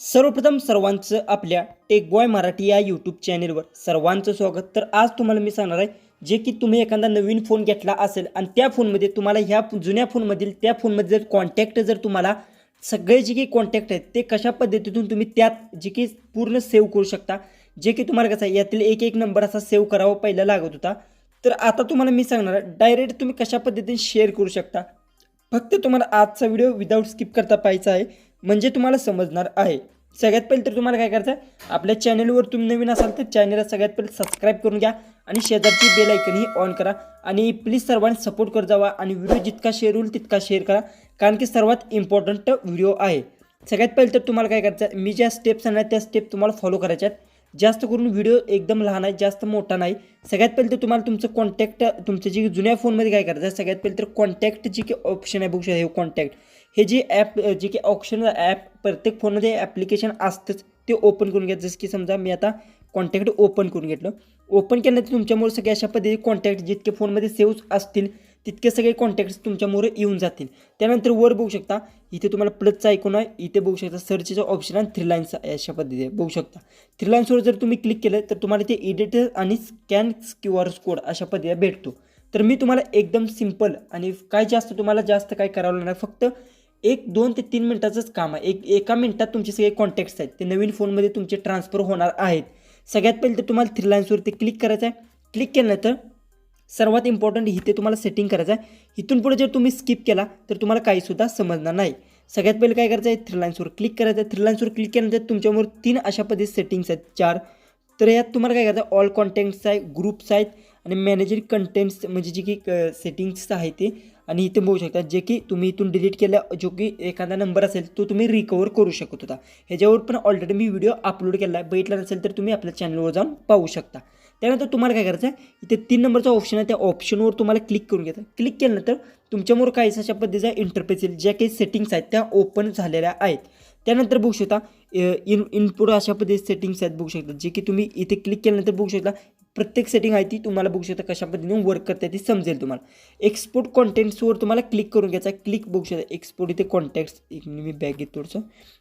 सर्वप्रथम सर्वांचं आपल्या टेक बॉय मराठी या यूट्यूब चॅनेलवर सर्वांचं स्वागत. तर आज तुम्हाला मी सांगणार आहे जे की तुम्ही एखादा नवीन फोन घेतला असेल आणि त्या फोनमध्ये तुम्हाला ह्या जुन्या फोनमधील त्या फोनमध्ये जर कॉन्टॅक्ट जर तुम्हाला सगळे जे काही कॉन्टॅक्ट आहेत ते कशा पद्धतीतून तुम्ही त्यात जे की पूर्ण सेव्ह करू शकता? जे की तुम्हाला कसं आहे यातील एक एक नंबर असा सेव्ह करावा पहिला लागत होता. तर आता तुम्हाला मी सांगणार डायरेक्ट तुम्ही कशा पद्धतीने शेअर करू शकता? फक्त तुम्हाला आजचा व्हिडिओ विदाऊट स्किप करता पाहायचा आहे. म्हणजे तुम्हाला समजणार आहे. सगळ्यात पहिले तर तुम्हाला काय करायचं आहे? आपल्या चॅनलवर तुम्ही नवीन असाल तर चॅनलला सगळ्यात पहिले सबस्क्राईब करून घ्या आणि शेजारची बेल ऐकनही ऑन करा. आणि प्लीज सर्वांनी सपोर्ट करत जावा आणि व्हिडिओ जितका शेअर होईल तितका शेअर करा. कारण की सर्वात इम्पॉर्टंट व्हिडिओ आहे. सगळ्यात पहिले तर तुम्हाला काय करायचं आहे? मी ज्या स्टेप्स आणल्या त्या स्टेप तुम्हाला फॉलो करायच्या आहेत. जास्त करून व्हिडिओ एकदम लहान आहे जास्त मोठा नाही. सगळ्यात पहिले तर तुम्हाला तुमचं कॉन्टॅक्ट तुमचं जे जुन्या फोनमध्ये काय करायचं आहे? सगळ्यात पहिले तर कॉन्टॅक्ट जे की ऑप्शन आहे बघू शकता हे कॉन्टॅक्ट हे जे ॲप जे की ऑप्शन ॲप प्रत्येक फोनमध्ये ॲप्लिकेशन असतंच ते ओपन करून घ्या. जसं की समजा मी आता कॉन्टॅक्ट ओपन करून घेतलं. ओपन केल्यानंतर तुमच्यामुळे सगळे अशा पद्धती कॉन्टॅक्ट जितके फोनमध्ये सेव्ह असतील तितके सगळे कॉन्टॅक्ट्स तुमच्यामुळे येऊन जातील. त्यानंतर वर बघू शकता इथे तुम्हाला प्लसचा ऐकून आहे. इथे बघू शकता सर्चचा ऑप्शन आणि थ्री लाईन्स अशा पद्धतीने बघू शकता. थ्री लाईन्सवर जर तुम्ही क्लिक केलं तर तुम्हाला ते एडिटर आणि स्कॅन क्यू आर कोड अशा पद्धतीने भेटतो. तर मी तुम्हाला एकदम सिंपल आणि काय जास्त तुम्हाला जास्त काय करावं लागणार फक्त एक दोन ते तीन मिनटाचंच काम आहे. एक एका मिनटात तुमचे सगळे कॉन्टॅक्ट्स आहेत. ते नवीन फोनमध्ये तुमचे ट्रान्सफर होणार आहेत. सगळ्यात पहिले तर तुम्हाला थ्री लाईन्सवरती क्लिक करायचं आहे. क्लिक केल्यानंतर सर्वात इम्पॉर्टंट इथे तुम्हाला सेटिंग करायचं आहे. इथून पुढे जर तुम्ही स्किप केला तर तुम्हाला काहीसुद्धा समजणार नाही. सगळ्यात पहिले काय करायचं आहे? थ्री लाईन्सवर क्लिक करायचं आहे. थ्री लाईन्सवर क्लिक केल्यानंतर तुमच्यावर तीन अशा पद्धती सेटिंग्स आहेत. चार. तर यात तुम्हाला काय करायचं ऑल कॉन्टेंट्स आहे ग्रुप्स आहेत आणि मॅनेजर कंटेंट्स म्हणजे जी की सेटिंग्स आहे ते. आणि इथे बघू शकता जे की तुम्ही इथून डिलीट केल्या जो की एखादा नंबर असेल तो तुम्ही रिकवर करू शकत होता. ह्याच्यावर पण ऑलरेडी मी व्हिडिओ अपलोड केला आहे. बघितला नसेल तर तुम्ही आपल्या चॅनलवर जाऊन पाहू शकता. त्यानंतर तुम्हाला काय करायचं आहे इथे तीन नंबरचा ऑप्शन आहे. त्या ऑप्शनवर तुम्हाला क्लिक करून घ्यायचं क्लिक केल्यानंतर तुमच्यामुळे काही अशा पद्धतीचा इंटरफेस येईल. ज्या काही सेटिंग्स आहेत त्या ओपन झालेल्या आहेत. त्यानंतर बघू शकता इन इनपुट अशा पद्धतीचे सेटिंग्स आहेत बघू शकता. जे की तुम्ही इथे क्लिक केल्यानंतर बघू शकता प्रत्येक सेटिंग आहे ती तुम्हाला बघू शकता कशा पद्धतीने वर्क करते ती समजेल तुम्हाला. एक्सपोर्ट कॉन्टेंट्सवर तुम्हाला क्लिक करून घ्यायचा क्लिक बघू शकता एक्सपोर्ट इथे कॉन्टॅक्ट्स एक मी बॅग घेतो थोडंसं.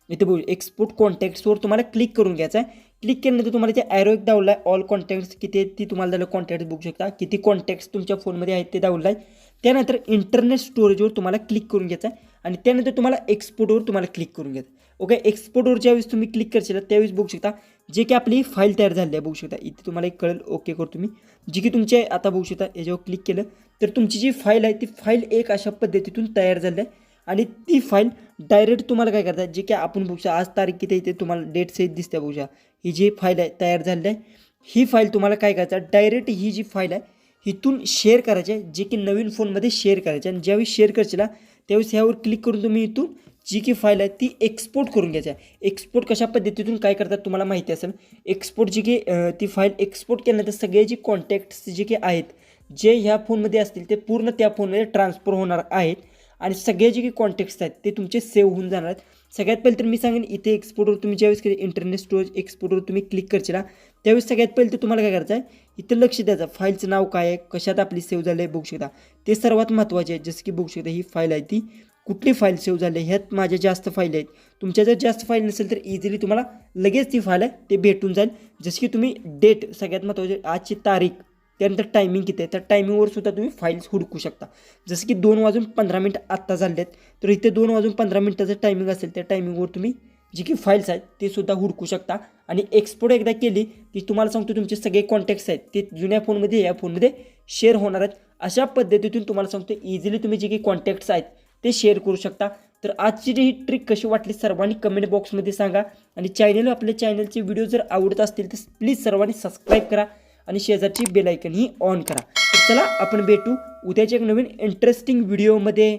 इथे बघू एक्सपोर्ट कॉन्टॅक्ट्सवर तुम्हाला क्लिक करून घ्यायचा आहे. क्लिक केल्यानंतर तुम्हाला जे ॲरो एक दावला आहे ऑल कॉन्टॅक्ट्स किती आहेत ती तुम्हाला झालं कॉन्टॅक्ट्स बघू शकता. किती कॉन्टॅक्ट्स तुमच्या फोनमध्ये आहेत ते दावलं आहे त्यानंतर इंटरनेट स्टोरेजवर तुम्हाला क्लिक करून घ्यायचं आहे. आणि त्यानंतर तुम्हाला एक्सपोर्टवर तुम्हाला क्लिक करून घ्यायचं ओके एक्सपोर्टवर ज्यावेळेस तुम्ही क्लिक करशील त्यावेळेस बघू शकता जे की आपली फाईल तयार झाली आहे बघू शकता. इथे तुम्हाला एक कळेल ओके करतो तुम्ही जी की तुमचे आता बघू शकता याच्यावर क्लिक केलं तर तुमची जी फाईल आहे ती फाईल एक अशा पद्धतीतून तयार झाली आहे. आणि ती फाईल डायरेक्ट तुम्हाला काय करतात जे की आपण बघू शकता आज तारीख किती इथे तुम्हाला डेट सहित दिसते बघू शकता. ही जी फाईल आहे तयार झाली आहे ही फाईल तुम्हाला काय करायचं डायरेक्ट ही जी फाईल आहे इथून शेअर करायची आहे जे की नवीन फोनमध्ये शेअर करायचे आणि ज्यावेळी शेअर करशील त्यावेळेस ह्यावर क्लिक करून तुम्ही इथून जी की फाईल आहे ती एक्सपोर्ट करून घ्यायची आहे. एक्सपोर्ट कशा पद्धतीतून काय करतात तुम्हाला माहिती असेल? एक्सपोर्ट जी की ती फाईल एक्सपोर्ट केल्यानंतर सगळे जी कॉन्टॅक्ट्स जे की आहेत जे ह्या फोनमध्ये असतील ते पूर्ण त्या फोनमध्ये ट्रान्सफर होणार आहेत. आणि सगळे जे काही कॉन्टॅक्ट्स आहेत ते तुमचे सेव्ह होऊन जाणार आहेत. सगळ्यात पहिले तर मी सांगेन इथे एक्सपोर्टवर तुम्ही ज्यावेळेस कधी इंटरनेट स्टोरेज एक्सपोर्टवर तुम्ही क्लिक करशील त्यावेळेस सगळ्यात पहिले तर तुम्हाला काय करायचं आहे इथं लक्ष द्यायचं फाईलचं नाव काय आहे कशात आपली सेव्ह झालं आहे बघू शकता. ते सर्वात महत्त्वाचे आहे जसं की बघू शकता ही फाईल आहे ती. कुठली फाईल सेव्ह झाली ह्यात माझ्या जास्त फाईल आहेत. तुमच्या जर जास्त फाईल नसेल तर इझिली तुम्हाला लगेच ती फाईल आहे ते भेटून जाईल. जसं की तुम्ही डेट सगळ्यात महत्त्वाचे आजची तारीख त्यानंतर टायमिंग किती आहे? त्या टायमिंगवर सुद्धा तुम्ही फाईल्स हुडकू शकता. जसं की दोन वाजून पंधरा मिनटं आत्ता झाले आहेत तर इथे दोन वाजून पंधरा मिनटाचं टायमिंग असेल त्या टायमिंगवर तुम्ही जी की फाईल्स आहेत ते सुद्धा हुडकू शकता. आणि एक्सपोर्ट एकदा केली की तुम्हाला सांगतो तुमचे सगळे कॉन्टॅक्ट्स आहेत ते जुन्या फोनमध्ये या फोनमध्ये शेअर होणार आहेत. अशा पद्धतीतून तुम्हाला सांगतो इझिली तुम्ही जे काही कॉन्टॅक्ट्स आहेत ते शेअर करू शकता. तर आजची ही ट्रिक कशी वाटली सर्वांनी कमेंट बॉक्समध्ये सांगा. आणि चॅनल आपल्या चॅनलचे व्हिडिओ जर आवडत असतील तर प्लीज सर्वांनी सबस्क्राईब करा आणि शेजारची बेलायकन ही ऑन करा. तर चला आपण भेटू उद्याच्या एक नवीन इंटरेस्टिंग व्हिडिओमध्ये